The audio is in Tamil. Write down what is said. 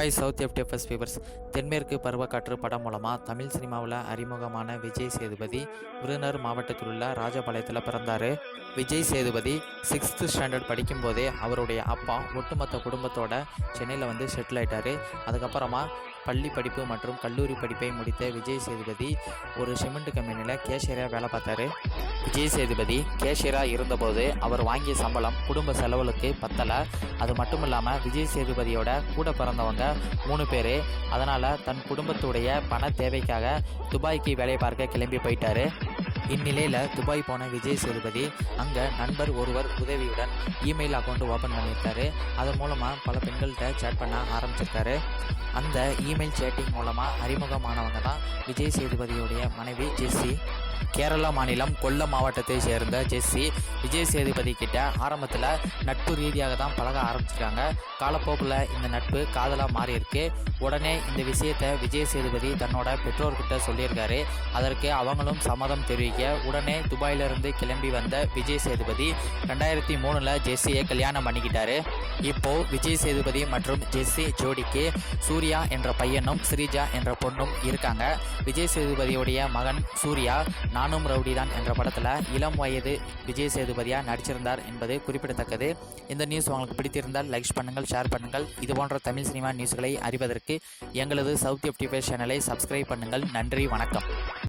ஹாய் சவுத் எஃப்டிஎஃப்எஸ் ஃபீவர்ஸ் தென்மேற்கு பருவக்காற்று படம் மூலமாக தமிழ் சினிமாவில் அறிமுகமான விஜய் சேதுபதி விருதுநகர் மாவட்டத்தில் உள்ள ராஜபாளையத்தில் பிறந்தார். விஜய் சேதுபதி சிக்ஸ்த்து ஸ்டாண்டர்ட் படிக்கும்போதே அவருடைய அப்பா ஒட்டுமொத்த குடும்பத்தோட சென்னையில் வந்து செட்டில் ஆயிட்டார். அதுக்கப்புறமா பள்ளி படிப்பு மற்றும் கல்லூரி படிப்பை முடித்த விஜய் சேதுபதி ஒரு சிமெண்ட் கம்பெனியில் கேஷியராக வேலை பார்த்தாரு. விஜய் சேதுபதி கேஷியராக இருந்தபோது அவர் வாங்கிய சம்பளம் குடும்ப செலவுகளுக்கு பத்தலை. அது மட்டும் இல்லாமல் விஜய் சேதுபதியோட கூட பிறந்தவங்க மூணு பேர். அதனால் தன் குடும்பத்துடைய பண தேவைக்காக துபாய்க்கு வேலை பார்க்க கிளம்பி போயிட்டாரு. இந்நிலையில் துபாய் போன விஜய் சேதுபதி அங்கே நண்பர் ஒருவர் உதவியுடன் இமெயில் அக்கௌண்ட் ஓப்பன் பண்ணியிருக்காரு. அதன் மூலமாக பல பெண்கள்கிட்ட சேட் பண்ண ஆரம்பிச்சிருக்காரு. அந்த இமெயில் சேட்டிங் மூலமாக அறிமுகமானவங்க தான் விஜய் சேதுபதியுடைய மனைவி ஜெஸ்ஸி. கேரளா மாநிலம் கொல்லம் மாவட்டத்தை சேர்ந்த ஜெஸ்ஸி விஜய் சேதுபதி கிட்ட ஆரம்பத்தில் நட்பு ரீதியாக தான் பழக ஆரம்பிச்சிருக்காங்க. காலப்போக்கில் இந்த நட்பு காதலாக மாறி இருக்கு உடனே இந்த விஷயத்தை விஜய் சேதுபதி தன்னோட பெற்றோர்கிட்ட சொல்லியிருக்காரு. அதற்கு அவங்களும் சம்மதம் தெரிவிக்க உடனே துபாயிலிருந்து கிளம்பி வந்த விஜய் சேதுபதி ரெண்டாயிரத்தி மூணில் ஜெஸ்ஸியை கல்யாணம் பண்ணிக்கிட்டாரு. இப்போ விஜய் சேதுபதி மற்றும் ஜெஸ்ஸி ஜோடிக்கு சூர்யா என்ற பையனும் ஸ்ரீஜா என்ற பொண்ணும் இருக்காங்க. விஜய் சேதுபதியுடைய மகன் சூர்யா நானும் ரவுடி தான் என்ற படத்தில் இளம் வயது விஜய் சேதுபதியாக நடிச்சிருந்தார் என்பது குறிப்பிடத்தக்கது. இந்த நியூஸ் உங்களுக்கு பிடித்திருந்தால் லைக் பண்ணுங்கள் ஷேர் பண்ணுங்கள். இது போன்ற தமிழ் சினிமா நியூஸ்களை அறிவதற்கு எங்களது சவுத் எஃப்டி சேனலை சப்ஸ்கிரைப் பண்ணுங்கள். நன்றி வணக்கம்.